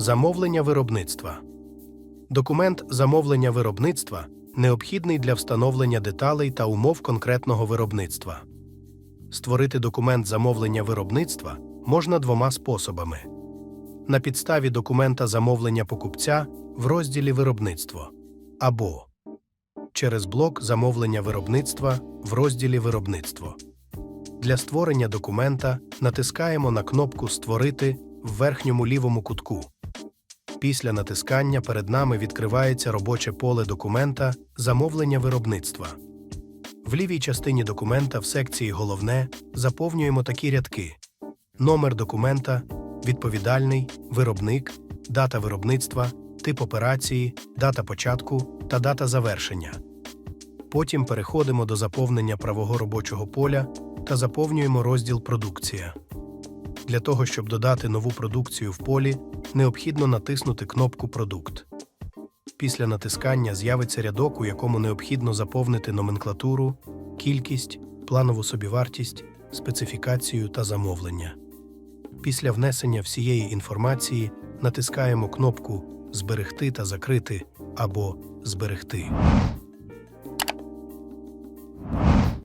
Замовлення виробництва. Документ замовлення виробництва необхідний для встановлення деталей та умов конкретного виробництва. Створити документ замовлення виробництва можна двома способами: на підставі документа замовлення покупця в розділі Виробництво або через блок замовлення виробництва в розділі Виробництво. Для створення документа натискаємо на кнопку Створити в верхньому лівому кутку. Після натискання перед нами відкривається робоче поле документа Замовлення виробництва. В лівій частині документа в секції Головне заповнюємо такі рядки: номер документа, відповідальний, виробник, дата виробництва, тип операції, дата початку та дата завершення. Потім переходимо до заповнення правого робочого поля та заповнюємо розділ Продукція. Для того, щоб додати нову продукцію в полі, необхідно натиснути кнопку Продукт. Після натискання з'явиться рядок, у якому необхідно заповнити номенклатуру, кількість, планову собівартість, специфікацію та замовлення. Після внесення всієї інформації натискаємо кнопку Зберегти та закрити або Зберегти.